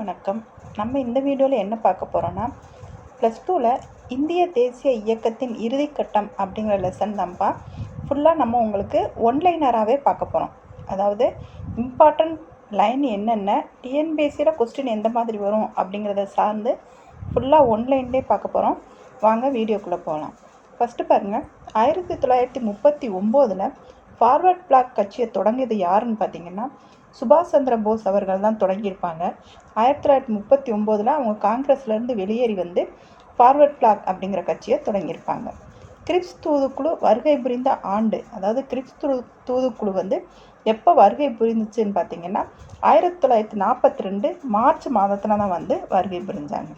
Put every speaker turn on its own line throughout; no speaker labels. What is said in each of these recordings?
வணக்கம். நம்ம இந்த வீடியோவில் என்ன பார்க்க போகிறோன்னா ப்ளஸ் டூவில் இந்திய தேசிய இயக்கத்தின் இறுதிக்கட்டம் அப்படிங்கிற லெசன் தான்ப்பா ஃபுல்லாக நம்ம உங்களுக்கு ஒன்லைனராகவே பார்க்க போகிறோம் அதாவது இம்பார்ட்டண்ட் லைன் என்னென்ன டிஎன்பிஎஸ்சியில் கொஸ்டின் எந்த மாதிரி வரும் அப்படிங்கிறத சார்ந்து ஃபுல்லாக ஒன்லைன்லேயே பார்க்க போகிறோம் வாங்க வீடியோக்குள்ளே போகலாம் ஃபஸ்ட்டு பாருங்கள் ஆயிரத்தி தொள்ளாயிரத்தி முப்பத்தி ஒம்போதில் ஃபார்வர்ட் பிளாக் கட்சியை தொடங்கியது யாருன்னு பார்த்தீங்கன்னா சுபாஷ் சந்திர போஸ் அவர்கள் தான் தொடங்கியிருப்பாங்க. ஆயிரத்தி தொள்ளாயிரத்தி முப்பத்தி ஒம்போதில் அவங்க காங்கிரஸ்லேருந்து வெளியேறி வந்து ஃபார்வர்ட் பிளாக் அப்படிங்கிற கட்சியை தொடங்கியிருப்பாங்க. கிரிப்ஸ் தூதுக்குழு வருகை புரிந்த ஆண்டு அதாவது கிரிப்ஸ் தூ தூதுக்குழு வந்து எப்போ வருகை புரிந்துச்சுன்னு பார்த்தீங்கன்னா ஆயிரத்தி தொள்ளாயிரத்தி நாற்பத்தி ரெண்டு மார்ச் மாதத்தில் தான் வந்து வருகை புரிஞ்சாங்க.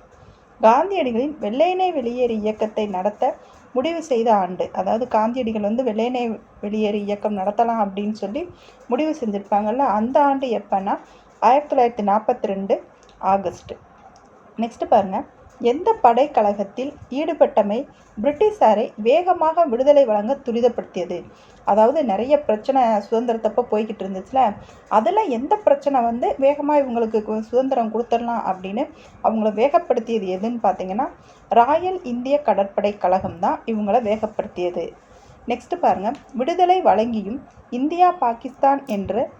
காந்தியடிகளின் வெள்ளையனே வெளியேறு இயக்கத்தை நடத்த முடிவு செய்த ஆண்டு. அதாவது காந்தியடிகள் வந்து வெள்ளையனே வெளியேறு இயக்கம் நடத்தலாம் அப்படின்னு சொல்லி முடிவு செஞ்சுருப்பாங்கல்ல அந்த ஆண்டு எப்போன்னா ஆயிரத்தி தொள்ளாயிரத்தி நாற்பத்தி ரெண்டு ஆகஸ்ட் நெக்ஸ்ட்டு பாருங்கள் எந்த படைக்கழகத்தில் ஈடுபட்டமை பிரிட்டிஷாரை வேகமாக விடுதலை வழங்க துரிதப்படுத்தியது? அதாவது நிறைய பிரச்சனை சுதந்திரத்தப்போ போய்கிட்டு இருந்துச்சுல? அதில் எந்த பிரச்சனை வந்து வேகமாக இவங்களுக்கு கு- சுதந்திரம் கொடுத்துடலாம் அப்படின்னு அவங்கள வேகப்படுத்தியது எதுன்னு பார்த்தீங்கன்னா ராயல் இந்திய கடற்படை கழகம் தான் இவங்கள வேகப்படுத்தியது. நெக்ஸ்ட் பாருங்கள் விடுதலை வழங்கியும் இந்தியா பாகிஸ்தான் என்று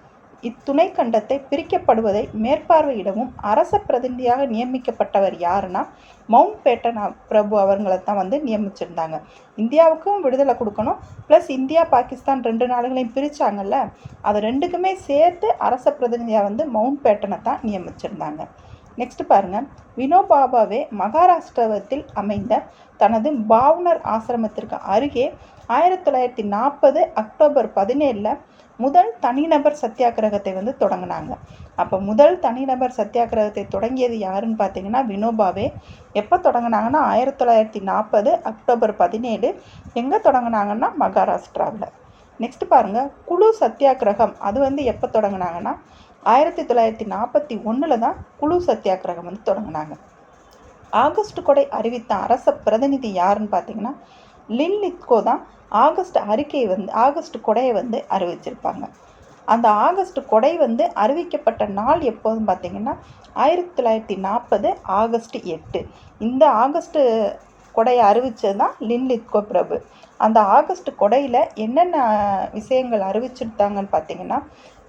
இத்துணை கண்டத்தை பிரிக்கப்படுவதை மேற்பார்வையிடவும் அரச பிரதிநிதியாக நியமிக்கப்பட்டவர் யாருன்னா மவுண்ட் பேட்டன் பிரபு அவர்களை தான் வந்து நியமிச்சிருந்தாங்க. இந்தியாவுக்கும் விடுதலை கொடுக்கணும். ப்ளஸ் இந்தியா பாகிஸ்தான் ரெண்டு நாடுகளையும் பிரித்தாங்கல்ல அது ரெண்டுக்குமே சேர்த்து அரச பிரதிநிதியாக வந்து மவுண்ட் பேட்டனை தான் நியமிச்சிருந்தாங்க. நெக்ஸ்ட் பாருங்க. வினோபாபாவே மகாராஷ்டிரத்தில் அமைந்த தனது பாவ்னர் ஆசிரமத்திற்கு அருகே ஆயிரத்தி தொள்ளாயிரத்தி நாற்பது அக்டோபர் பதினேழில் முதல் தனிநபர் சத்தியாகிரகத்தை வந்து தொடங்கினாங்க. அப்போ முதல் தனிநபர் சத்தியாகிரகத்தை தொடங்கியது யாருன்னு பார்த்தீங்கன்னா வினோபாவே. எப்போ தொடங்கினாங்கன்னா ஆயிரத்தி தொள்ளாயிரத்தி நாற்பது அக்டோபர் பதினேழு. எங்கே தொடங்கினாங்கன்னா மகாராஷ்டிராவில். நெக்ஸ்ட் பாருங்கள் குழு சத்தியாகிரகம் அது வந்து எப்போ தொடங்கினாங்கன்னா ஆயிரத்தி தொள்ளாயிரத்தி நாற்பத்தி ஒன்றில் தான் குழு சத்தியாகிரகம் வந்து தொடங்கினாங்க. ஆகஸ்ட் கொடை அறிவித்த அரச பிரதிநிதி யாருன்னு பார்த்தீங்கன்னா லின் லித்கோ தான் ஆகஸ்ட் அறிக்கையை வந்து ஆகஸ்ட் கொடையை வந்து அறிவிச்சிருப்பாங்க. அந்த ஆகஸ்ட் கொடை வந்து அறிவிக்கப்பட்ட நாள் எப்போதுன்னு பார்த்தீங்கன்னா ஆயிரத்தி தொள்ளாயிரத்தி நாற்பது ஆகஸ்ட் எட்டு. இந்த ஆகஸ்ட்டு கொடையை அறிவித்தது தான் லின் லித்கோ பிரபு. அந்த ஆகஸ்ட் கொடையில் என்னென்ன விஷயங்கள் அறிவிச்சிருந்தாங்கன்னு பார்த்தீங்கன்னா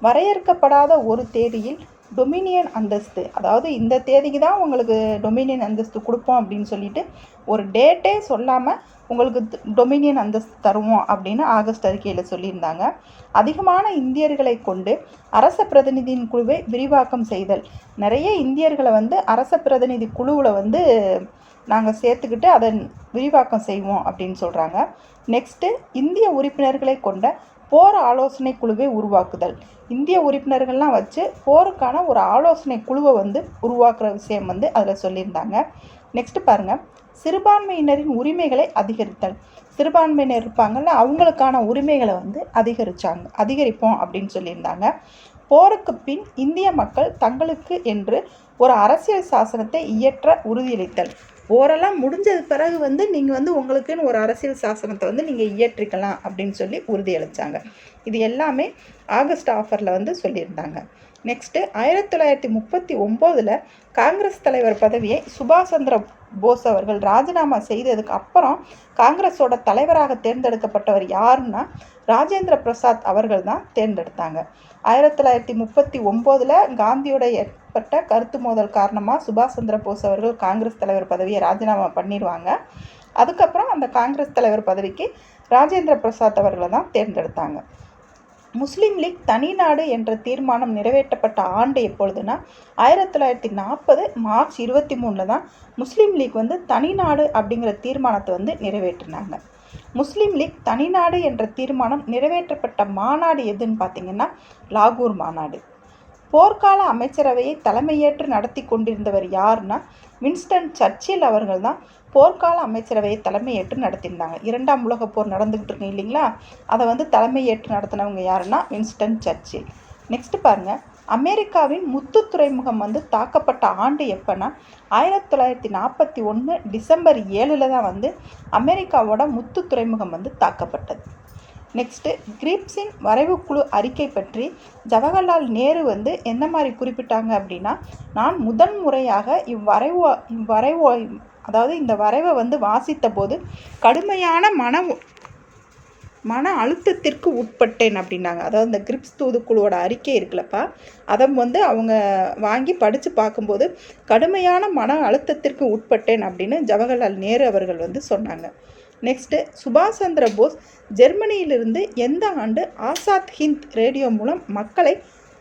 வரையறுக்கப்படாத ஒரு தேதியில் டொமினியன் அந்தஸ்து அதாவது இந்த தேதிக்கு தான் உங்களுக்கு டொமினியன் அந்தஸ்து கொடுப்போம் அப்படின்னு சொல்லிட்டு ஒரு டேட்டே சொல்லாமல் உங்களுக்கு டொமினியன் அந்தஸ்து தருவோம் அப்படின்னு ஆகஸ்ட் அறிக்கையில் சொல்லியிருந்தாங்க. அதிகமான இந்தியர்களை கொண்டு அரச பிரதிநிதியின் குழுவை விரிவாக்கம் செய்தல். நிறைய இந்தியர்களை வந்து அரச பிரதிநிதி குழுவில் வந்து நாங்கள் சேர்த்துக்கிட்டு அதை விரிவாக்கம் செய்வோம் அப்படின்னு சொல்கிறாங்க நெக்ஸ்ட்டு இந்திய உறுப்பினர்களை கொண்ட போர் ஆலோசனை குழுவை உருவாக்குதல். இந்திய உறுப்பினர்கள்லாம் வச்சு போருக்கான ஒரு ஆலோசனை குழுவை வந்து உருவாக்குற விஷயம் வந்து அதில் சொல்லியிருந்தாங்க. நெக்ஸ்ட் பாருங்கள் சிறுபான்மையினரின் உரிமைகளை அதிகரித்தல். சிறுபான்மையினர் இருப்பாங்கள்ல அவங்களுக்கான உரிமைகளை வந்து அதிகரிச்சாங்க. அதிகரிப்போம் அப்படின்னு சொல்லியிருந்தாங்க. போருக்கு பின் இந்திய மக்கள் தங்களுக்கு என்று ஒரு அரசியல் சாசனத்தை இயற்ற உறுதியளித்தல். போரெல்லாம் முடிஞ்சது பிறகு வந்து நீங்கள் வந்து உங்களுக்குன்னு ஒரு அரசியல் சாசனத்தை வந்து நீங்கள் இயற்றிக்கலாம் அப்படின்னு சொல்லி உறுதியளித்தாங்க இது எல்லாமே ஆகஸ்ட் ஆஃபரில் வந்து சொல்லியிருந்தாங்க. நெக்ஸ்ட்டு ஆயிரத்தி தொள்ளாயிரத்தி முப்பத்தி ஒம்போதில் காங்கிரஸ் தலைவர் பதவியை சுபாஷ் சந்திர போஸ் அவர்கள் ராஜினாமா செய்ததுக்கு அப்புறம் காங்கிரஸோட தலைவராக தேர்ந்தெடுக்கப்பட்டவர் யாருன்னா ராஜேந்திர பிரசாத் அவர்கள் தான் தேர்ந்தெடுத்தாங்க. ஆயிரத்தி தொள்ளாயிரத்தி முப்பத்தி ஒம்போதில் காந்தியோட ஏற்பட்ட கருத்து மோதல் காரணமாக சுபாஷ் சந்திர போஸ் அவர்கள் காங்கிரஸ் தலைவர் பதவியை ராஜினாமா பண்ணிடுவாங்க. அதுக்கப்புறம் அந்த காங்கிரஸ் தலைவர் பதவிக்கு ராஜேந்திர பிரசாத் அவர்களை தான் தேர்ந்தெடுத்தாங்க. முஸ்லீம் லீக் தனிநாடு என்ற தீர்மானம் நிறைவேற்றப்பட்ட ஆண்டு எப்பொழுதுனா ஆயிரத்தி தொள்ளாயிரத்தி நாற்பது மார்ச் இருபத்தி மூணில் தான் முஸ்லீம் லீக் வந்து தனிநாடு அப்படிங்கிற தீர்மானத்தை வந்து நிறைவேற்றினாங்க. முஸ்லீம் லீக் தனிநாடு என்ற தீர்மானம் நிறைவேற்றப்பட்ட மாநாடு எதுன்னு பார்த்தீங்கன்னா லாகூர் மாநாடு. போர்க்கால அமைச்சரவையை தலைமையேற்று நடத்தி கொண்டிருந்தவர் யாருன்னா வின்ஸ்டன் சர்ச்சில் அவர்கள் தான் போர்க்கால அமைச்சரவையை தலைமையேற்று நடத்தியிருந்தாங்க. இரண்டாம் உலகப் போர் நடந்துக்கிட்டு இருக்கு இல்லைங்களா? அதை வந்து தலைமையேற்று நடத்தினவங்க யாருன்னா வின்ஸ்டன் சர்ச்சில். நெக்ஸ்ட் பாருங்க. அமெரிக்காவின் முத்து துறைமுகம் வந்து தாக்கப்பட்ட ஆண்டு எப்போனா ஆயிரத்தி தொள்ளாயிரத்தி நாற்பத்தி ஒன்று டிசம்பர் ஏழில் தான் வந்து அமெரிக்காவோட முத்து துறைமுகம் வந்து தாக்கப்பட்டது. நெக்ஸ்ட்டு கிரிப்ஸின் குழு அறிக்கை பற்றி ஜவஹர்லால் நேரு வந்து எந்த மாதிரி குறிப்பிட்டாங்க அப்படின்னா நான் முதன் முறையாக இவ்வரைவு இவ்வரைவு அதாவது இந்த வரைவை வந்து வாசித்த போது கடுமையான மன மன அழுத்தத்திற்கு உட்பட்டேன் அப்படின்னாங்க. அதாவது இந்த கிரிப்ஸ் தூதுக்குழுவோட அறிக்கை இருக்குல்லப்பா அதை வந்து அவங்க வாங்கி படித்து பார்க்கும்போது கடுமையான மன அழுத்தத்திற்கு உட்பட்டேன் அப்படின்னு ஜவஹர்லால் நேரு அவர்கள் வந்து சொன்னாங்க. நெக்ஸ்ட்டு சுபாஷ் சந்திர போஸ் ஜெர்மனியிலிருந்து எந்த ஆண்டு ஆசாத் ஹிந்த் ரேடியோ மூலம் மக்களை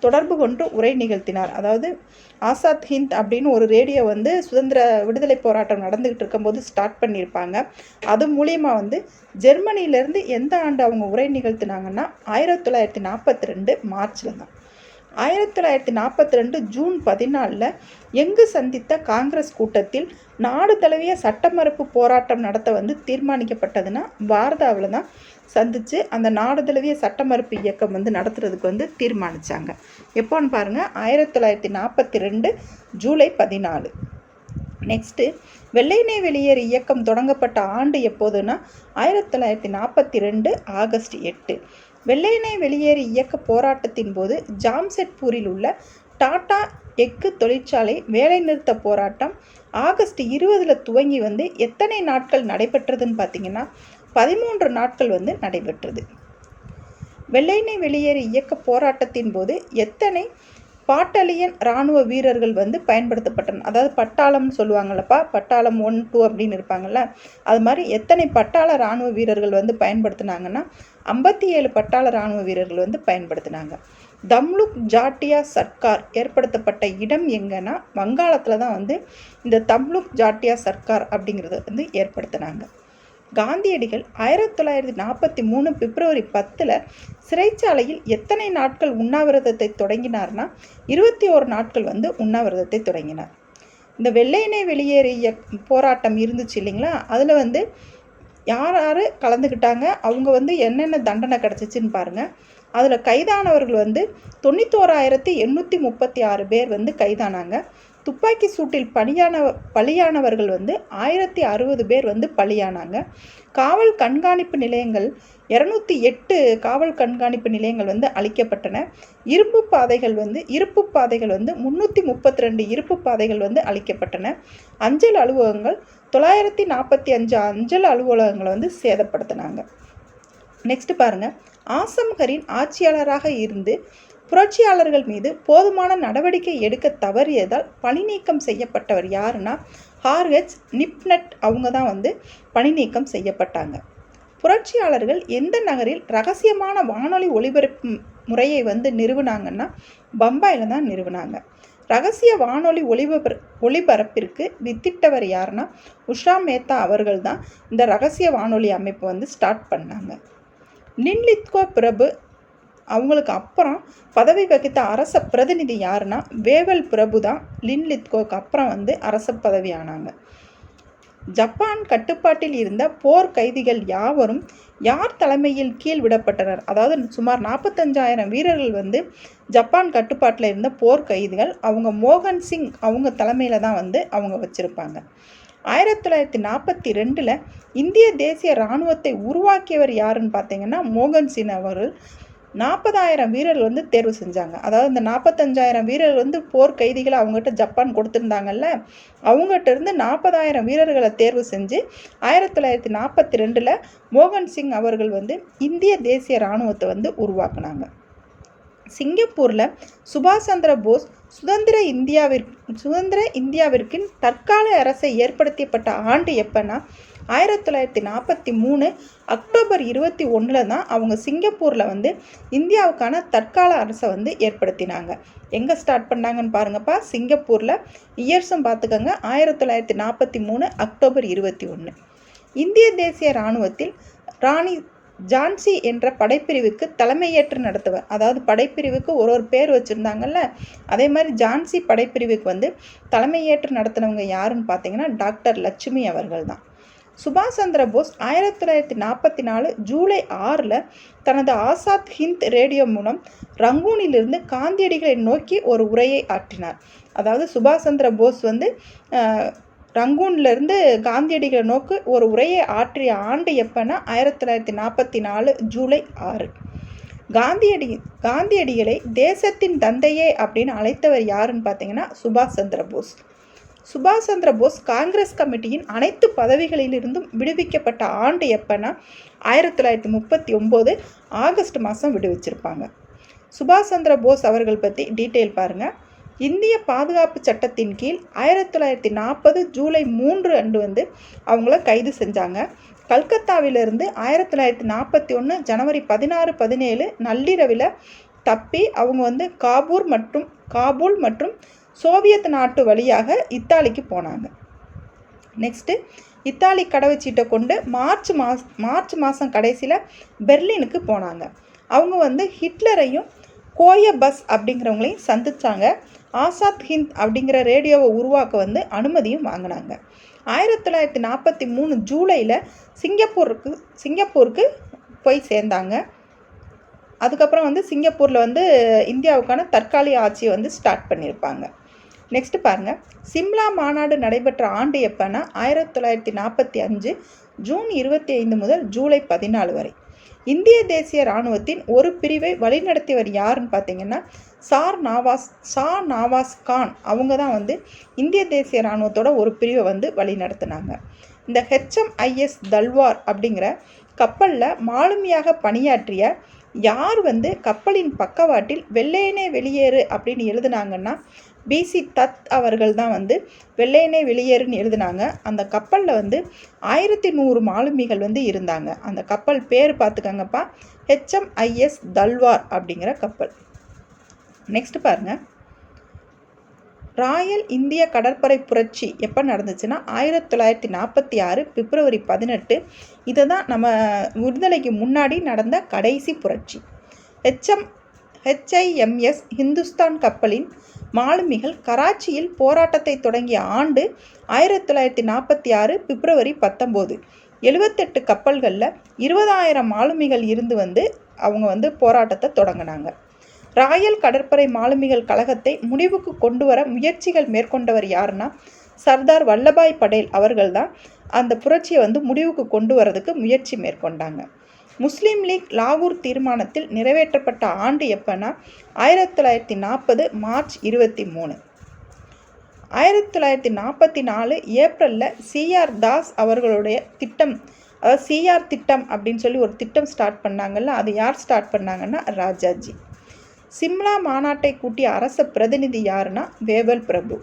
தொடர்பு கொண்டு உரை நிகழ்த்தினார்? அதாவது ஆசாத் ஹிந்த் அப்படின்னு ஒரு ரேடியோ வந்து சுதந்திர விடுதலை போராட்டம் நடந்துக்கிட்டு இருக்கும்போது ஸ்டார்ட் பண்ணியிருப்பாங்க. அது மூலியமாக வந்து ஜெர்மனியிலேருந்து எந்த ஆண்டு அவங்க உரை நிகழ்த்தினாங்கன்னா ஆயிரத்தி தொள்ளாயிரத்தி நாற்பத்தி ரெண்டு மார்ச்சில் தான். ஆயிரத்தி தொள்ளாயிரத்தி நாற்பத்தி ரெண்டு ஜூன் பதினாலில் எங்கு சந்தித்த காங்கிரஸ் கூட்டத்தில் நாடு தழுவிய சட்ட மறுப்பு போராட்டம் நடத்த வந்து தீர்மானிக்கப்பட்டதுன்னா வார்தாவில் தான் சந்தித்து அந்த நாடு தழுவிய சட்ட மறுப்பு இயக்கம் வந்து நடத்துறதுக்கு வந்து தீர்மானித்தாங்க எப்போன்னு பாருங்கள் ஆயிரத்தி தொள்ளாயிரத்தி நாற்பத்தி ரெண்டு ஜூலை பதினாலு. நெக்ஸ்ட்டு வெள்ளையனே வெளியேறு இயக்கம் தொடங்கப்பட்ட ஆண்டு எப்போதுன்னா ஆயிரத்தி தொள்ளாயிரத்தி நாற்பத்தி ரெண்டு ஆகஸ்ட் எட்டு. வெள்ளையனே வெளியேறு இயக்க போராட்டத்தின் போது ஜாம்செட்பூரில் உள்ள டாடா எஃகு தொழிற்சாலை வேலைநிறுத்த போராட்டம் ஆகஸ்ட் இருபதில் துவங்கி வந்து எத்தனை நாட்கள் நடைபெற்றதுன்னு பார்த்தீங்கன்னா பதிமூன்று நாட்கள் வந்து நடைபெற்றது. வெள்ளையனை வெளியேறு இயக்க போராட்டத்தின் போது எத்தனை பாட்டலியன் இராணுவ வீரர்கள் வந்து பயன்படுத்தப்பட்டன? அதாவது பட்டாளம்னு சொல்லுவாங்கல்லப்பா பட்டாளம் ஒன் டூ அப்படின்னு இருப்பாங்கள்ல அது மாதிரி எத்தனை பட்டாள இராணுவ வீரர்கள் வந்து பயன்படுத்தினாங்கன்னா ஐம்பத்தி ஏழு பட்டாள இராணுவ வீரர்கள் வந்து பயன்படுத்தினாங்க. தம்லுக் ஜாட்டியா சர்க்கார் ஏற்படுத்தப்பட்ட இடம் எங்கன்னா வங்காளத்தில் தான் வந்து இந்த தம்லுக் ஜாட்டியா சர்க்கார் அப்படிங்கிறத வந்து ஏற்படுத்தினாங்க. காந்தியடிகள் ஆயிரத்தி தொள்ளாயிரத்தி நாற்பத்தி மூணு பிப்ரவரி பத்தில் சிறைச்சாலையில் எத்தனை நாட்கள் உண்ணாவிரதத்தை தொடங்கினார்னா இருபத்தி ஓரு நாட்கள் வந்து உண்ணாவிரதத்தை தொடங்கினார். இந்த வெள்ளையனே வெளியேறிய போராட்டம் இருந்துச்சு இல்லைங்களா? அதில் வந்து யார் யார் கலந்துக்கிட்டாங்க அவங்க வந்து என்னென்ன தண்டனை கிடச்சிச்சின்னு பாருங்கள் அதில் கைதானவர்கள் வந்து தொண்ணூத்தோராயிரத்தி எண்ணூற்றி முப்பத்தி ஆறு பேர் வந்து கைதானாங்க. துப்பாக்கி சூட்டில் பணியான பலியானவர்கள் வந்து ஆயிரத்தி அறுபது பேர் வந்து பலியானாங்க. காவல் கண்காணிப்பு நிலையங்கள் இரநூத்தி எட்டு காவல் கண்காணிப்பு நிலையங்கள் வந்து அளிக்கப்பட்டன இருப்பு பாதைகள் வந்து இருப்பு பாதைகள் வந்து முந்நூற்றி முப்பத்தி ரெண்டு இருப்பு பாதைகள் வந்து அளிக்கப்பட்டன அஞ்சல் அலுவலகங்கள் தொள்ளாயிரத்தி நாற்பத்தி அஞ்சு அஞ்சல் அலுவலகங்களை வந்து சேதப்படுத்தினாங்க. நெக்ஸ்ட் பாருங்கள் ஆசம்கரின் ஆட்சியாளராக இருந்து புரட்சியாளர்கள் மீது போதுமான நடவடிக்கை எடுக்க தவறியதால் பணி நீக்கம் செய்யப்பட்டவர் யாருன்னா ஹார்கெட்ஸ் நிப்னட் அவங்க தான் வந்து பணி நீக்கம் செய்யப்பட்டாங்க. புரட்சியாளர்கள் எந்த நகரில் ரகசியமான வானொலி ஒளிபரப்பு முறையை வந்து நிறுவினாங்கன்னா பம்பாயில் தான் நிறுவினாங்க. ரகசிய வானொலி ஒளிபர ஒளிபரப்பிற்கு வித்திட்டவர் யாருன்னா உஷா மேத்தா அவர்கள் தான் இந்த ரகசிய வானொலி அமைப்பு வந்து ஸ்டார்ட் பண்ணாங்க. நின்லித்கோ பிரபு அவங்களுக்கு அப்புறம் பதவி வகித்த அரச பிரதிநிதி யாருன்னா வேவல் பிரபு தான் லின்லித்கோக்கு அப்புறம் வந்து அரச பதவி ஆனாங்க ஜப்பான் கட்டுப்பாட்டில் இருந்த போர் கைதிகள் யாவரும் யார் தலைமையில் கீழ் விடப்பட்டனர்? அதாவது சுமார் நாற்பத்தஞ்சாயிரம் வீரர்கள் வந்து ஜப்பான் கட்டுப்பாட்டில் இருந்த போர் கைதிகள் அவங்க மோகன் சிங் அவங்க தலைமையில் தான் வந்து அவங்க வச்சுருப்பாங்க. ஆயிரத்தி தொள்ளாயிரத்தி நாற்பத்தி ரெண்டில் இந்திய தேசிய இராணுவத்தை உருவாக்கியவர் யாருன்னு பார்த்தீங்கன்னா மோகன் சிங் அவர்கள். நாற்பதாயிரம் வீரர்கள் வந்து தேர்வு செஞ்சாங்க. அதாவது இந்த நாற்பத்தஞ்சாயிரம் வீரர்கள் வந்து போர் கைதிகளை அவங்ககிட்ட ஜப்பான் கொடுத்துருந்தாங்கல்ல அவங்ககிட்ட இருந்து நாற்பதாயிரம் வீரர்களை தேர்வு செஞ்சு ஆயிரத்தி தொள்ளாயிரத்தி நாற்பத்தி ரெண்டில் மோகன் சிங் அவர்கள் வந்து இந்திய தேசிய இராணுவத்தை வந்து உருவாக்குனாங்க. சிங்கப்பூரில் சுபாஷ் சந்திர போஸ் சுதந்திர இந்தியாவிற்கு சுதந்திர இந்தியாவிற்கின் தற்கால அரசை ஏற்படுத்தப்பட்ட ஆண்டு எப்போன்னா ஆயிரத்தி தொள்ளாயிரத்தி நாற்பத்தி மூணு அக்டோபர் இருபத்தி ஒன்றில் தான் அவங்க சிங்கப்பூரில் வந்து இந்தியாவுக்கான தற்கால அரசை வந்து ஏற்படுத்தினாங்க. எங்கே ஸ்டார்ட் பண்ணாங்கன்னு பாருங்கப்பா. சிங்கப்பூரில் இயர்ஸும் பார்த்துக்கோங்க. ஆயிரத்தி தொள்ளாயிரத்தி நாற்பத்தி மூணு அக்டோபர் இருபத்தி ஒன்று இந்திய தேசிய இராணுவத்தில் ராணி ஜான்சி என்ற படைப்பிரிவுக்கு தலைமையேற்று நடத்துவர். அதாவது படைப்பிரிவுக்கு ஒரு ஒரு பேர் வச்சுருந்தாங்கல்ல. அதே மாதிரி ஜான்சி படைப்பிரிவுக்கு வந்து தலைமையேற்று நடத்தினவங்க யாருன்னு பார்த்தீங்கன்னா டாக்டர் லட்சுமி அவர்கள் தான். சுபாஷ் சந்திர போஸ் ஆயிரத்தி தொள்ளாயிரத்தி நாற்பத்தி நாலு ஜூலை ஆறில் தனது ஆசாத் ஹிந்த் ரேடியோ மூலம் ரங்கூனிலிருந்து காந்தியடிகளை நோக்கி ஒரு உரையை ஆற்றினார். அதாவது சுபாஷ் சந்திர போஸ் வந்து ரங்கூன்லேருந்து காந்தியடிகளை நோக்கி ஒரு உரையை ஆற்றிய ஆண்டு எப்போன்னா ஆயிரத்தி தொள்ளாயிரத்தி நாற்பத்தி நாலு ஜூலை ஆறு. காந்தியடி காந்தியடிகளை தேசத்தின் தந்தையே அப்படின்னு அழைத்தவர் யாருன்னு பார்த்தீங்கன்னா சுபாஷ் சந்திர போஸ். சுபாஷ் சந்திர போஸ் காங்கிரஸ் கமிட்டியின் அனைத்து பதவிகளிலிருந்தும் விடுவிக்கப்பட்ட ஆண்டு எப்போன்னா ஆயிரத்தி தொள்ளாயிரத்தி முப்பத்தி ஒம்பது ஆகஸ்ட் மாதம் விடுவிச்சிருப்பாங்க. சுபாஷ் சந்திர போஸ் அவர்கள் பற்றி டீட்டெயில் பாருங்கள் இந்திய பாதுகாப்பு சட்டத்தின் கீழ் ஆயிரத்தி தொள்ளாயிரத்தி நாற்பது ஜூலை மூன்று அன்று வந்து அவங்கள கைது செஞ்சாங்க. கல்கத்தாவிலிருந்து ஆயிரத்தி தொள்ளாயிரத்தி நாற்பத்தி ஒன்று ஜனவரி பதினாறு பதினேழு நள்ளிரவில் தப்பி அவங்க வந்து காபூர் மற்றும் காபூல் மற்றும் சோவியத் நாட்டு வழியாக இத்தாலிக்கு போனாங்க. நெக்ஸ்ட்டு இத்தாலி கடவுச்சீட்டை கொண்டு மார்ச் மாஸ் மார்ச் மாதம் கடைசியில் பெர்லினுக்கு போனாங்க. அவங்க வந்து ஹிட்லரையும் கோய பஸ் அப்படிங்கிறவங்களையும் சந்தித்தாங்க ஆசாத் ஹிந்த் அப்படிங்கிற ரேடியோவை உருவாக்க வந்து அனுமதியும் வாங்கினாங்க. ஆயிரத்தி தொள்ளாயிரத்தி நாற்பத்தி மூணு ஜூலையில் சிங்கப்பூருக்கு சிங்கப்பூருக்கு போய் சேர்ந்தாங்க. அதுக்கப்புறம் வந்து சிங்கப்பூரில் வந்து இந்தியாவுக்கான தற்காலிக ஆட்சியை வந்து ஸ்டார்ட் பண்ணியிருப்பாங்க. நெக்ஸ்ட் பாருங்கள் சிம்லா மாநாடு நடைபெற்ற ஆண்டு எப்போனா ஆயிரத்தி தொள்ளாயிரத்தி நாற்பத்தி அஞ்சு ஜூன் இருபத்தி ஐந்து முதல் ஜூலை பதினாலு வரை. இந்திய தேசிய இராணுவத்தின் ஒரு பிரிவை வழிநடத்தியவர் யாருன்னு பார்த்தீங்கன்னா சார் நாவாஸ் சா நாவாஸ் கான். அவங்க தான் வந்து இந்திய தேசிய இராணுவத்தோட ஒரு பிரிவை வந்து வழிநடத்தினாங்க. இந்த ஹெச்எம்ஐஎஸ் தல்வார் அப்படிங்கிற கப்பலில் மாலுமியாக பணியாற்றிய யார் வந்து கப்பலின் பக்கவாட்டில் வெள்ளையனே வெளியேறு அப்படின்னு எழுதுனாங்கன்னா பிசி தத் அவர்கள் தான் வந்து வெள்ளையனே வெளியேறுன்னு எழுதினாங்க. அந்த கப்பலில் வந்து ஆயிரத்தி நூறு மாலுமிகள் வந்து இருந்தாங்க. அந்த கப்பல் பேர் பார்த்துக்கங்கப்பா ஹெச்எம்ஐஎஸ் தல்வார் அப்படிங்கிற கப்பல். நெக்ஸ்ட் பாருங்கள் ராயல் இந்திய கடற்படை புரட்சி எப்போ நடந்துச்சுன்னா ஆயிரத்தி தொள்ளாயிரத்தி நாற்பத்தி ஆறு பிப்ரவரி பதினெட்டு. இதை தான் நம்ம விடுதலைக்கு முன்னாடி நடந்த கடைசி புரட்சி. ஹெச்எம் ஹெச்ஐஎம்எஸ் ஹிந்துஸ்தான் கப்பலின் மாலுமிகள் கராச்சியில் போராட்டத்தை தொடங்கிய ஆண்டு ஆயிரத்தி தொள்ளாயிரத்தி நாற்பத்தி ஆறு பிப்ரவரி பத்தொம்போது. எழுபத்தெட்டு கப்பல்களில் இருபதாயிரம் மாலுமிகள் இருந்து வந்து அவங்க வந்து போராட்டத்தை தொடங்கினாங்க. ராயல் கடற்படை மாலுமிகள் கழகத்தை முடிவுக்கு கொண்டு வர முயற்சிகள் மேற்கொண்டவர் யாருன்னா சர்தார் வல்லபாய் படேல் அவர்கள் தான் அந்த புரட்சியை வந்து முடிவுக்கு கொண்டு வரதுக்கு முயற்சி மேற்கொண்டாங்க. முஸ்லீம் லீக் லாகூர் தீர்மானத்தில் நிறைவேற்றப்பட்ட ஆண்டு எப்போனா ஆயிரத்தி தொள்ளாயிரத்தி நாற்பது மார்ச் இருபத்தி மூணு. ஆயிரத்தி தொள்ளாயிரத்தி நாற்பத்தி நாலு ஏப்ரலில் சிஆர் தாஸ் அவர்களுடைய திட்டம் அதாவது சிஆர் திட்டம் அப்படின்னு சொல்லி ஒரு திட்டம் ஸ்டார்ட் பண்ணாங்கல்ல அது யார் ஸ்டார்ட் பண்ணாங்கன்னா ராஜாஜி. சிம்லா மாநாட்டை கூட்டிய அரச பிரதிநிதி யாருன்னா வேவல் பிரபு.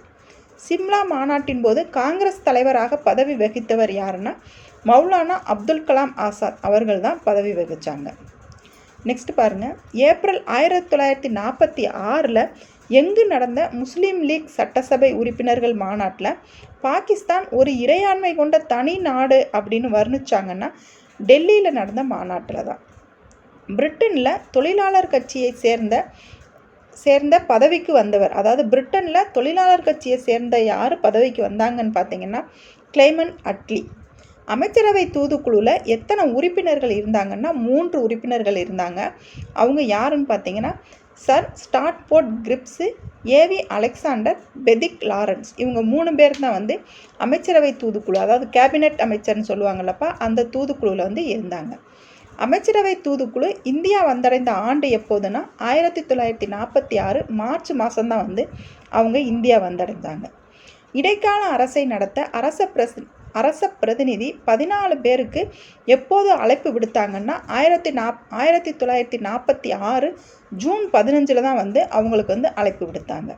சிம்லா மாநாட்டின் போது காங்கிரஸ் தலைவராக பதவி வகித்தவர் யாருன்னா மௌலானா அப்துல் கலாம் ஆசாத். அவர்கள் தான் பதவி வகித்தாங்க நெக்ஸ்ட் பாருங்கள் ஏப்ரல் ஆயிரத்தி தொள்ளாயிரத்தி நாற்பத்தி ஆறில் எங்கு நடந்த முஸ்லீம் லீக் சட்டசபை உறுப்பினர்கள் மாநாட்டில் பாகிஸ்தான் ஒரு இறையாண்மை கொண்ட தனி நாடு அப்படின்னு வர்ணிச்சாங்கன்னா டெல்லியில் நடந்த மாநாட்டில் தான் பிரிட்டனில் தொழிலாளர் கட்சியை சேர்ந்த சேர்ந்த பதவிக்கு வந்தவர். அதாவது பிரிட்டனில் தொழிலாளர் கட்சியை சேர்ந்த யார் பதவிக்கு வந்தாங்கன்னு பார்த்தீங்கன்னா கிளைமன் அட்லி. அமைச்சரவை தூதுக்குழுவில் எத்தனை உறுப்பினர்கள் இருந்தாங்கன்னா மூன்று உறுப்பினர்கள் இருந்தாங்க. அவங்க யாருன்னு பார்த்தீங்கன்னா sir Stafford Cripps A V Alexander Pethick Lawrence. இவங்க மூணு பேர் தான் வந்து அமைச்சரவை தூதுக்குழு அதாவது கேபினெட் அமைச்சர்னு சொல்லுவாங்கல்லப்பா அந்த தூதுக்குழுவில் வந்து இருந்தாங்க. அமைச்சரவை தூதுக்குழு இந்தியா வந்தடைந்த ஆண்டு எப்போதுன்னா ஆயிரத்தி தொள்ளாயிரத்தி நாற்பத்தி ஆறு மார்ச் மாதம்தான் வந்து அவங்க இந்தியா வந்தடைந்தாங்க. இடைக்கால அரசை நடத்த அரச பிரசி அரச பிரதிநிதி பதினாலு பேருக்கு எப்போது அழைப்பு விடுத்தாங்கன்னா ஆயிரத்தி நாப் ஆயிரத்தி தொள்ளாயிரத்தி நாற்பத்தி ஆறு ஜூன் பதினஞ்சில் தான் வந்து அவங்களுக்கு வந்து அழைப்பு விடுத்தாங்க.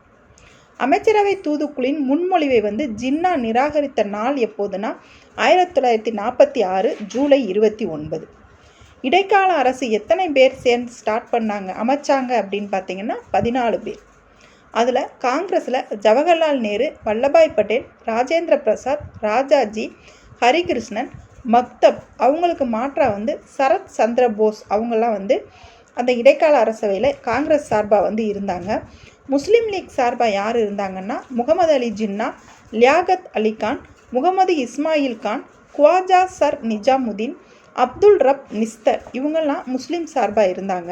அமைச்சரவை தூதுக்குழுவின் முன்மொழிவை வந்து ஜின்னா நிராகரித்த நாள் எப்போதுன்னா ஆயிரத்தி தொள்ளாயிரத்தி நாற்பத்தி ஆறு ஜூலை இருபத்தி ஒன்பது. இடைக்கால அரசு எத்தனை பேர் சேர்ந்து ஸ்டார்ட் பண்ணாங்க அமைச்சாங்க அப்படின்னு பார்த்தீங்கன்னா பதினாலு பேர். அதில் காங்கிரஸில் ஜவஹர்லால் நேரு வல்லபாய் பட்டேல் ராஜேந்திர பிரசாத் ராஜாஜி ஹரிகிருஷ்ணன் மக்தப் அவங்களுக்கு மாற்றாக வந்து சரத் சந்திர போஸ் அவங்கெல்லாம் வந்து அந்த இடைக்கால அரசவையில் காங்கிரஸ் சார்பாக வந்து இருந்தாங்க. முஸ்லீம் லீக் சார்பாக யார் இருந்தாங்கன்னா முகமது அலி ஜின்னா லியாகத் அலி கான் முகமது இஸ்மாயில் கான் குவாஜா சர் நிஜாமுதீன் அப்துல் ரப் நிஸ்தர். இவங்கெல்லாம் முஸ்லீம் சார்பாக இருந்தாங்க.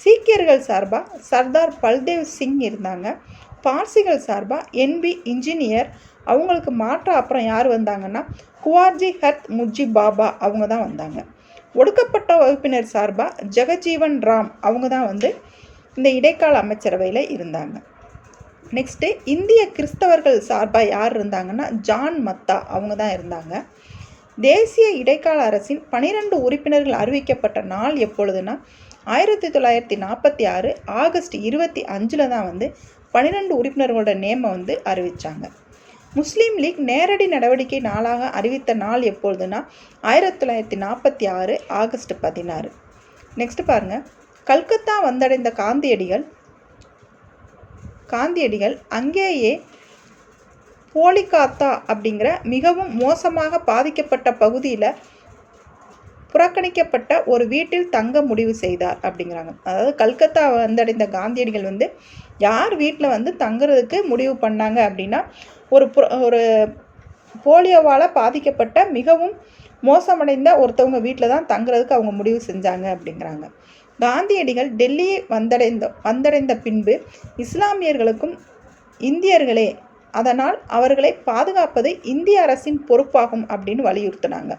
சீக்கியர்கள் சார்பாக சர்தார் பல்தேவ் சிங் இருந்தாங்க. பார்சிகள் சார்பாக என்பி இன்ஜினியர். அவங்களுக்கு மாற்ற அப்புறம் யார் வந்தாங்கன்னா குவார்ஜி ஹத் முஜி பாபா அவங்க தான் வந்தாங்க. ஒடுக்கப்பட்ட வகுப்பினர் சார்பாக ஜெகஜீவன் ராம் அவங்க தான் வந்து இந்த இடைக்கால அமைச்சரவையில் இருந்தாங்க. நெக்ஸ்ட்டு இந்திய கிறிஸ்தவர்கள் சார்பாக யார் இருந்தாங்கன்னா ஜான் மத்தா அவங்க தான் இருந்தாங்க. தேசிய இடைக்கால அரசின் பனிரெண்டு உறுப்பினர்கள் அறிவிக்கப்பட்ட நாள் எப்பொழுதுனா ஆயிரத்தி தொள்ளாயிரத்தி நாற்பத்தி ஆறு ஆகஸ்ட் இருபத்தி அஞ்சில் தான் வந்து பன்னிரெண்டு உறுப்பினர்களோட நேமை வந்து அறிவித்தாங்க முஸ்லீம் லீக் நேரடி நடவடிக்கை நாளாக அறிவித்த நாள் எப்பொழுதுனா ஆயிரத்தி தொள்ளாயிரத்தி நாற்பத்தி ஆறு ஆகஸ்ட் பதினாறு. நெக்ஸ்ட் பாருங்கள் கல்கத்தா வந்தடைந்த காந்தியடிகள் காந்தியடிகள் அங்கேயே போலிகாத்தா அப்படிங்கிற மிகவும் மோசமாக பாதிக்கப்பட்ட பகுதியில் புறக்கணிக்கப்பட்ட ஒரு வீட்டில் தங்க முடிவு செய்தார் அப்படிங்கிறாங்க. அதாவது கல்கத்தா வந்தடைந்த காந்தியடிகள் வந்து யார் வீட்டில் வந்து தங்குறதுக்கு முடிவு பண்ணாங்க? அப்படின்னா ஒரு ஒரு போலியோவால் பாதிக்கப்பட்ட மிகவும் மோசமடைந்த ஒருத்தவங்க வீட்டில் தான் தங்குறதுக்கு அவங்க முடிவு செஞ்சாங்க அப்படிங்கிறாங்க. காந்தியடிகள் டெல்லியை வந்தடைந்த வந்தடைந்த பின்பு இஸ்லாமியர்களுக்கும் இந்தியர்களே அதனால் அவர்களை பாதுகாப்பது இந்திய அரசின் பொறுப்பாகும் அப்படின்னு வலியுறுத்தினாங்க.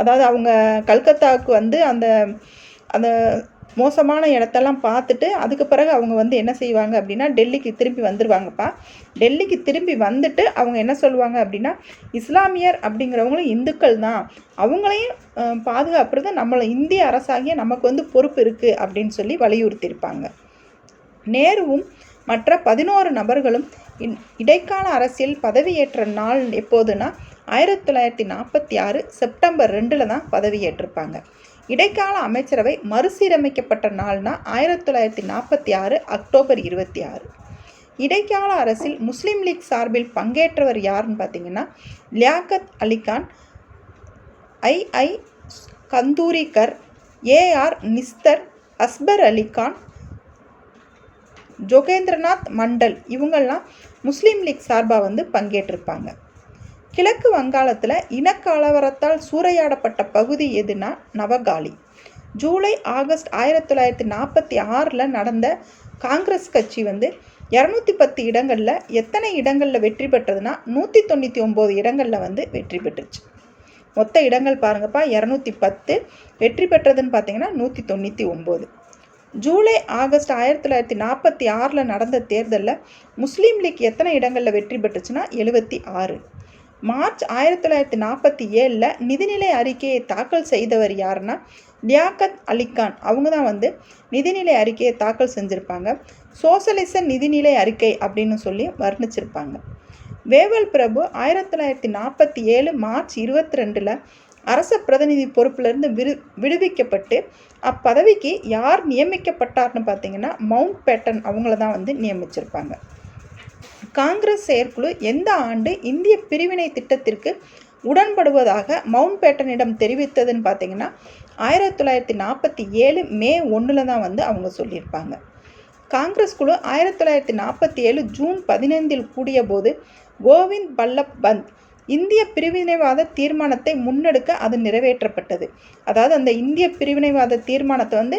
அதாவது அவங்க கல்கத்தாவுக்கு வந்து அந்த அந்த மோசமான இடத்தெல்லாம் பார்த்துட்டு அதுக்கு பிறகு அவங்க வந்து என்ன செய்வாங்க அப்படின்னா டெல்லிக்கு திரும்பி வந்துடுவாங்கப்பா டெல்லிக்கு திரும்பி வந்துட்டு அவங்க என்ன சொல்லுவாங்க அப்படின்னா இஸ்லாமியர் அப்படிங்கிறவங்களும் இந்துக்கள் தான். அவங்களையும் பாதுகாப்புறது நம்மளை இந்திய அரசாகிய நமக்கு வந்து பொறுப்பு இருக்குது அப்படின்னு சொல்லி வலியுறுத்தியிருப்பாங்க. நேருவும் மற்ற பதினோரு நபர்களும் இடைக்கால அரசியல் பதவியேற்ற நாள் எப்போதுனா ஆயிரத்தி தொள்ளாயிரத்தி நாற்பத்தி ஆறு செப்டம்பர் ரெண்டில் தான் பதவியேற்றிருப்பாங்க. இடைக்கால அமைச்சரவை மறுசீரமைக்கப்பட்ட நாள்னா ஆயிரத்தி தொள்ளாயிரத்தி நாற்பத்தி ஆறு அக்டோபர் இருபத்தி ஆறு. இடைக்கால அரசில் முஸ்லீம் லீக் சார்பில் பங்கேற்றவர் யாருன்னு பார்த்தீங்கன்னா Liaquat Ali Khan I. Chundrigar A R Nishtar as per Ali Khan Jogendranath Mandal இவங்கெல்லாம் முஸ்லீம் லீக் சார்பாக வந்து பங்கேற்றிருப்பாங்க. கிழக்கு வங்காளத்தில் இனக்கலவரத்தால் சூறையாடப்பட்ட பகுதி எதுனா நவகாலி ஜூலை ஆகஸ்ட் ஆயிரத்தி தொள்ளாயிரத்தி நாற்பத்தி ஆறில் நடந்த காங்கிரஸ் கட்சி வந்து இரநூத்தி பத்து இடங்களில் எத்தனை இடங்களில் வெற்றி பெற்றதுன்னா நூற்றி தொண்ணூற்றி ஒம்பது இடங்களில் வந்து வெற்றி பெற்றுச்சு. மொத்த இடங்கள் பாருங்கப்பா இரநூத்தி பத்து வெற்றி பெற்றதுன்னு பார்த்தீங்கன்னா நூற்றி தொண்ணூற்றி ஒம்பது ஜூலை ஆகஸ்ட் ஆயிரத்தி தொள்ளாயிரத்தி நாற்பத்தி ஆறில் நடந்த தேர்தலில் முஸ்லீம் லீக் எத்தனை இடங்களில் வெற்றி பெற்றுச்சுன்னா எழுபத்தி ஆறு. மார்ச் ஆயிரத்தி தொள்ளாயிரத்தி நாற்பத்தி ஏழில் நிதிநிலை அறிக்கையை தாக்கல் செய்தவர் யாருன்னா லியாக்கத் அலிகான். அவங்க தான் வந்து நிதிநிலை அறிக்கையை தாக்கல் செஞ்சுருப்பாங்க. சோசலிச நிதிநிலை அறிக்கை அப்படின்னு சொல்லி வர்ணிச்சிருப்பாங்க. வேவல் பிரபு ஆயிரத்தி தொள்ளாயிரத்தி நாற்பத்தி ஏழு மார்ச் இருபத்தி ரெண்டில் அரச பிரதிநிதி பொறுப்பிலிருந்து விடு விடுவிக்கப்பட்டு அப்பதவிக்கு யார் நியமிக்கப்பட்டார்னு பார்த்தீங்கன்னா மவுண்ட் பேட்டன் அவங்கள தான் வந்து நியமிச்சிருப்பாங்க. காங்கிரஸ் செயற்குழு எந்த ஆண்டு இந்திய பிரிவினை திட்டத்திற்கு உடன்படுவதாக மவுண்ட் பேட்டனிடம் தெரிவித்ததுன்னு பார்த்தீங்கன்னா ஆயிரத்தி தொள்ளாயிரத்தி நாற்பத்தி ஏழு மே ஒன்றில் தான் வந்து அவங்க சொல்லியிருப்பாங்க. காங்கிரஸ் குழு ஆயிரத்தி தொள்ளாயிரத்தி நாற்பத்தி ஏழு ஜூன் பதினைந்தில் கூடிய போது கோவிந்த் பல்லப் பந்த் இந்திய பிரிவினைவாத தீர்மானத்தை முன்னெடுக்க அது நிறைவேற்றப்பட்டது. அதாவது அந்த இந்திய பிரிவினைவாத தீர்மானத்தை வந்து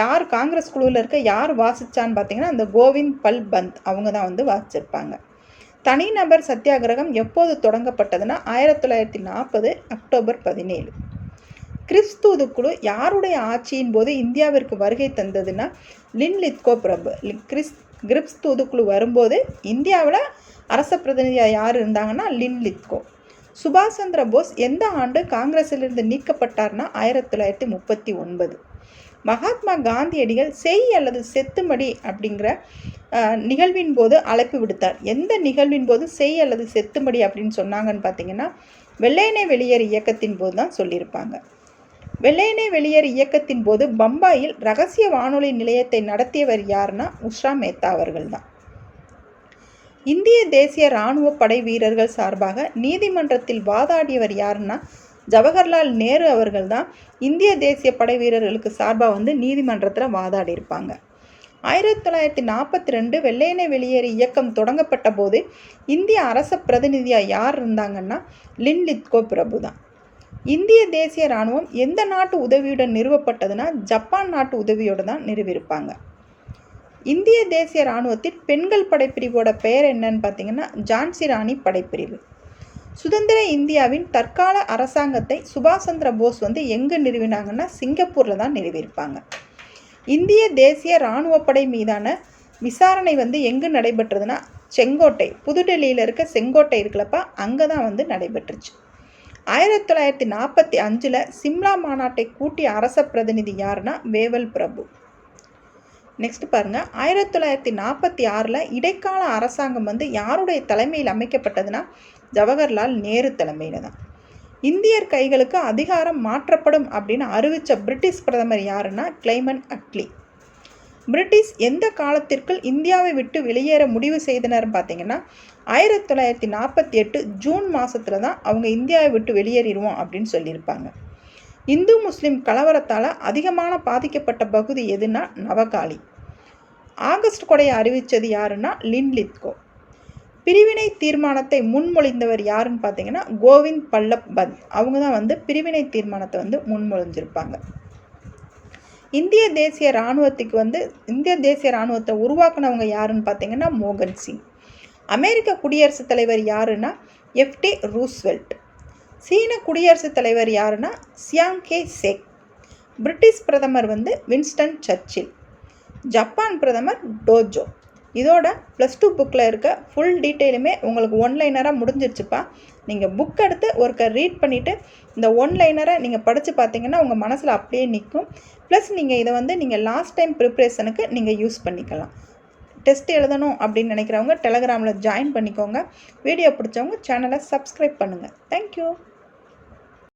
யார் காங்கிரஸ் குழுவில் இருக்க யார் வாசித்தான்னு பார்த்தீங்கன்னா அந்த கோவிந்த் பல் பந்த் அவங்க தான் வந்து வாசிச்சிருப்பாங்க. தனிநபர் சத்தியாகிரகம் எப்போது தொடங்கப்பட்டதுன்னா ஆயிரத்தி தொள்ளாயிரத்தி நாற்பது அக்டோபர் பதினேழு. கிறிஸ் குழு யாருடைய ஆட்சியின் போது இந்தியாவிற்கு வருகை தந்ததுன்னா லின் லித்கோ பிரபு. கிறிஸ் கிரிப்ஸ் தூதுக்குழு வரும்போது இந்தியாவில் அரச பிரதிநிதியாக யார் இருந்தாங்கன்னா லின் லித்கோ. சுபாஷ் சந்திர போஸ் எந்த ஆண்டு காங்கிரஸிலிருந்து நீக்கப்பட்டார்னா ஆயிரத்தி தொள்ளாயிரத்தி முப்பத்தி ஒன்பது. மகாத்மா காந்தியடிகள் செய் அல்லது செத்துமடி அப்படிங்கிற நிகழ்வின் போது அழைப்பு விடுத்தார். எந்த நிகழ்வின் போது செய் அல்லது செத்துமடி அப்படின்னு சொன்னாங்கன்னு பார்த்தீங்கன்னா வெள்ளையனே வெளியேறு இயக்கத்தின் போது தான் சொல்லியிருப்பாங்க. வெள்ளையனே வெளியேறு இயக்கத்தின் போது பம்பாயில் ரகசிய வானொலி நிலையத்தை நடத்தியவர் யாருன்னா உஷா மேத்தா அவர்கள் தான். இந்திய தேசிய இராணுவ படை வீரர்கள் சார்பாக நீதிமன்றத்தில் வாதாடியவர் யாருன்னா ஜவஹர்லால் நேரு அவர்கள் தான் இந்திய தேசிய படை வீரர்களுக்கு சார்பாக வந்து நீதிமன்றத்தில் வாதாடி இருப்பாங்க ஆயிரத்தி தொள்ளாயிரத்தி நாற்பத்தி ரெண்டு வெள்ளையனை வெளியேறி இயக்கம் தொடங்கப்பட்ட போது இந்திய அரச பிரதிநிதியாக யார் இருந்தாங்கன்னா லின் லித்கோ பிரபு தான். இந்திய தேசிய இராணுவம் எந்த நாட்டு உதவியுடன் நிறுவப்பட்டதுன்னா ஜப்பான் நாட்டு உதவியோடு தான் நிறுவியிருப்பாங்க. இந்திய தேசிய இராணுவத்தில் பெண்கள் படைப்பிரிவோட பெயர் என்னன்னு பார்த்தீங்கன்னா ஜான்சி ராணி படைப்பிரிவு. சுதந்திர இந்தியாவின் தற்கால அரசாங்கத்தை சுபாஷ் சந்திர போஸ் வந்து எங்கே நிறுவினாங்கன்னா சிங்கப்பூரில் தான் நிறுவியிருப்பாங்க. இந்திய தேசிய இராணுவ படை மீதான விசாரணை வந்து எங்கே நடைபெற்றதுன்னா செங்கோட்டை புதுடெல்லியில் இருக்க செங்கோட்டை இருக்கிறப்ப அங்கே தான் வந்து நடைபெற்றுச்சு. ஆயிரத்தி தொள்ளாயிரத்தி நாற்பத்தி அஞ்சில் சிம்லா மாநாட்டை கூட்டிய அரச பிரதிநிதி யாருன்னா வேவல் பிரபு. நெக்ஸ்ட் பாருங்கள் ஆயிரத்தி தொள்ளாயிரத்தி நாற்பத்தி ஆறில் இடைக்கால அரசாங்கம் வந்து யாருடைய தலைமையில் அமைக்கப்பட்டதுன்னா ஜவஹர்லால் நேரு தலைமையில் தான். இந்தியர் கைகளுக்கு அதிகாரம் மாற்றப்படும் அப்படின்னு அறிவித்த பிரிட்டிஷ் பிரதமர் யாருன்னா கிளைமன் அட்லி. பிரிட்டிஷ் எந்த காலத்திற்குள் இந்தியாவை விட்டு வெளியேற முடிவு செய்தனர் பார்த்தீங்கன்னா ஆயிரத்தி தொள்ளாயிரத்தி நாற்பத்தி எட்டு ஜூன் மாதத்தில் தான் அவங்க இந்தியாவை விட்டு வெளியேறிடுவோம் அப்படின்னு சொல்லியிருப்பாங்க. இந்து முஸ்லீம் கலவரத்தால் அதிகமான பாதிக்கப்பட்ட பகுதி எதுனா நவகாலி ஆகஸ்ட் கொடையை அறிவித்தது யாருன்னா லின்லித்கோ பிரிவினை தீர்மானத்தை முன்மொழிந்தவர் யாருன்னு பார்த்தீங்கன்னா கோவிந்த் பல்லப் பந்த். அவங்க தான் வந்து பிரிவினை தீர்மானத்தை வந்து முன்மொழிஞ்சிருப்பாங்க. இந்திய தேசிய இராணுவத்துக்கு வந்து இந்திய தேசிய இராணுவத்தை உருவாக்குனவங்க யாருன்னு பார்த்தீங்கன்னா மோகன் சிங். அமெரிக்க குடியரசுத் தலைவர் யாருன்னா எஃப்டி ரூஸ்வெல்ட். சீன குடியரசுத் தலைவர் யாருன்னா சியாங் கே சேக். பிரிட்டிஷ் பிரதமர் வந்து வின்ஸ்டன் சர்ச்சில். ஜப்பான் பிரதமர் டோஜோ. இதோட ப்ளஸ் டூ புக்கில் இருக்க ஃபுல் டீட்டெயிலுமே உங்களுக்கு ஒன்லைனராக முடிஞ்சிருச்சுப்பா. நீங்கள் புக் எடுத்து ஒருக்க ரீட் பண்ணிவிட்டு இந்த ஒன்லைனரை நீங்கள் படித்து பார்த்தீங்கன்னா உங்கள் மனசில் அப்படியே நிற்கும் ப்ளஸ் நீங்கள் இதை வந்து நீங்கள் லாஸ்ட் டைம் ப்ரிப்ரேஷனுக்கு நீங்கள் யூஸ் பண்ணிக்கலாம். டெஸ்ட் எழுதணும் அப்படின்னு நினைக்கிறவங்க டெலகிராமில் ஜாயின் பண்ணிக்கோங்க. வீடியோ பிடிச்சவங்க சேனலை சப்ஸ்கிரைப் பண்ணுங்கள் தேங்க்யூ